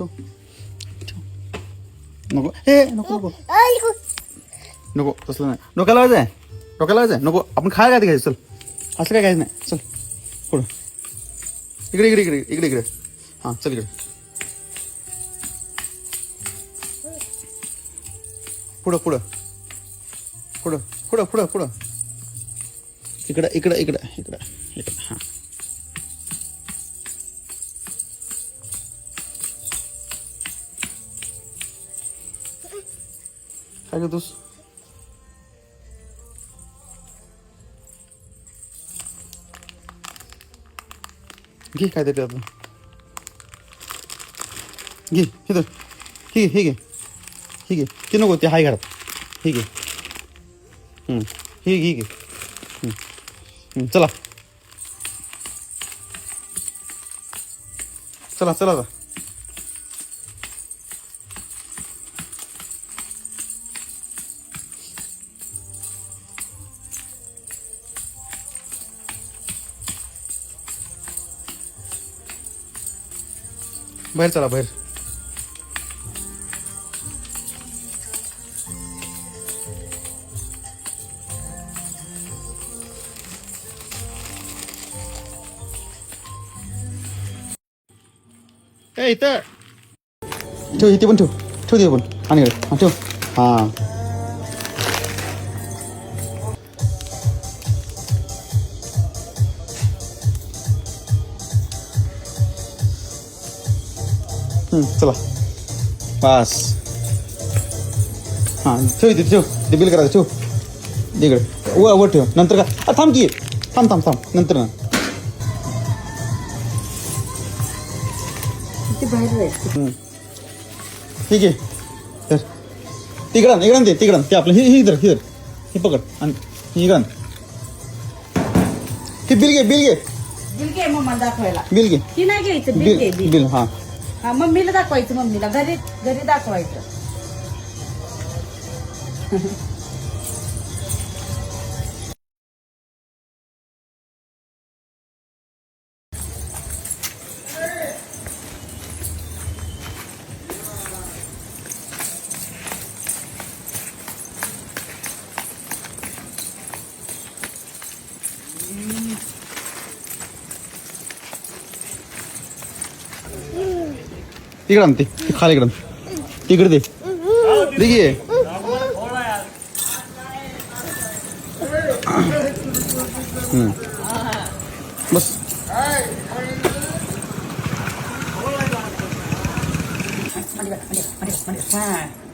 ठेव ठेव नको हे नको नको नको तसलं नाही डोक्याला लावायचं आहे डोक्याला लावायचं आहे नको आपण खायला काय घ्यायचं चल असं काय घ्यायचं नाही चल पुढं इकडे इकडे इकडे इकडे इकडे हां चल इकडे पुढं पुढं पुढं पुढं पुढं पुढं इकडं इकडं इकडं इकडं इकडं हां काय घेतोस घे काय ते त्यातलं घे हे तर ठीक आहे हे घे हे घे ते नको ते हाय घरात ठीक आहे हम्म, हे घे घे चला चला चला बाहेर चला बाहेर. ए इथं. ठेव इथे पण ठेव. ठेव दे पण. आणि ठेव. हां. चला. बस. हां ठेव इथे ठेव. ते बिल करायचं ठेव. दे इकडे. वर वर ठेव. नंतर का आ, थांब की. थांब थांब थांब. नंतर ना. ते बाहेर जायचं हम्म. ठीक आहे. तर तिकडं इकडं ते तिकडं ते आपलं हे हे इधर इधर. हे पकड. आणि इकडं हे बिल घे बिल घे. बिल घे बिल घे. ती बिल. बिल हां. हा मम्मीला दाखवायचं मम्मीला. घरी घरी दाखवायचं. तिकडं आण ते ते खाली इकडं तिकडे दे दे घे हम्म. बस मांडी बघ, मांडी बघ, मांडी बघ, मांडी बघ. हा